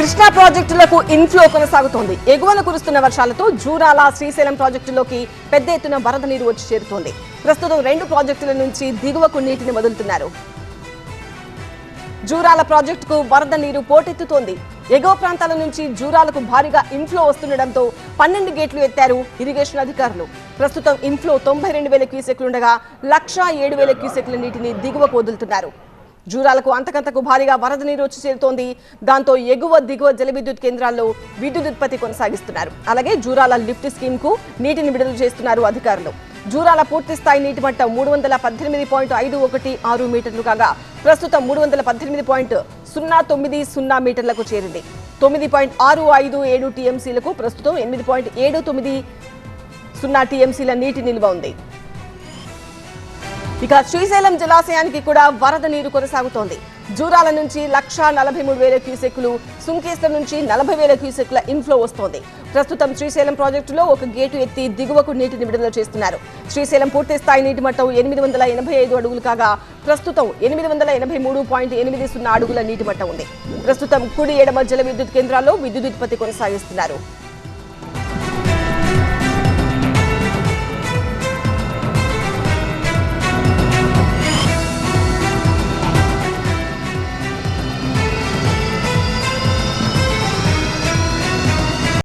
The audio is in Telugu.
కృష్ణా ప్రాజెక్టులకు ఇన్ఫ్లో కొనసాగుతోంది. ఎగువన కురుస్తున్న వర్షాలతో జూరాల శ్రీశైలం ప్రాజెక్టులోకి పెద్ద ఎత్తున వరద నీరు వచ్చి చేరుతోంది. ప్రస్తుతం రెండు ప్రాజెక్టుల నుంచి దిగువకు నీటిని వదులుతున్నారు. జూరాల ప్రాజెక్టుకు వరద నీరు పోటెత్తుతోంది. ఎగువ ప్రాంతాల నుంచి జూరాలకు భారీగా ఇన్ఫ్లో వస్తుండటంతో పన్నెండు గేట్లు ఎత్తారు ఇరిగేషన్ అధికారులు. ప్రస్తుతం ఇన్ఫ్లో తొంభై రెండు వేల క్యూసెక్లుండగా లక్షా ఏడు వేల క్యూసెక్ల నీటిని దిగువకు వదులుతున్నారు. జూరాలకు అంతకంతకు భారీగా వరద నీరు వచ్చి చేరుతోంది. దాంతో ఎగువ దిగువ జల విద్యుత్ కేంద్రాల్లో విద్యుత్ ఉత్పత్తి కొనసాగిస్తున్నారు. అలాగే జూరాల లిఫ్ట్ స్కీమ్కు నీటిని విడుదల చేస్తున్నారు అధికారులు. జూరాల పూర్తి స్థాయి నీటి మట్టం మూడు వందల పద్దెనిమిది పాయింట్ ఐదు ఒకటి ఆరు మీటర్లు కాగా ప్రస్తుతం మూడు వందల పద్దెనిమిది పాయింట్ సున్నా తొమ్మిది సున్నా మీటర్లకు చేరింది. తొమ్మిది పాయింట్ ఆరు ఐదు ఏడు టీఎంసీలకు ప్రస్తుతం ఎనిమిది పాయింట్ ఏడు తొమ్మిది సున్నా టీఎంసీల నీటి నిల్వ ఉంది. ఇక శ్రీశైలం జలాశయానికి కూడా వరద నీరు కొనసాగుతోంది. జూరాల నుంచి లక్ష నలభై మూడు వేల క్యూసెక్లు సుంకేశ్వరం నుంచి నలభై వేల క్యూసెక్ల ఇన్ఫ్లో వస్తోంది. ప్రస్తుతం శ్రీశైలం ప్రాజెక్టులో ఒక గేటు ఎత్తి దిగువకు నీటిని విడుదల చేస్తున్నారు. శ్రీశైలం పూర్తి స్థాయి నీటి మట్టం ఎనిమిది వందల ఎనభై ఐదు అడుగులు కాగా ప్రస్తుతం ఎనిమిది వందల ఎనభై మూడు పాయింట్ ఎనిమిది సున్నా అడుగుల నీటి మట్టం ఉంది. ప్రస్తుతం కుడి ఎడమ జల విద్యుత్ కేంద్రాల్లో విద్యుత్ ఉత్పత్తి కొనసాగిస్తున్నారు.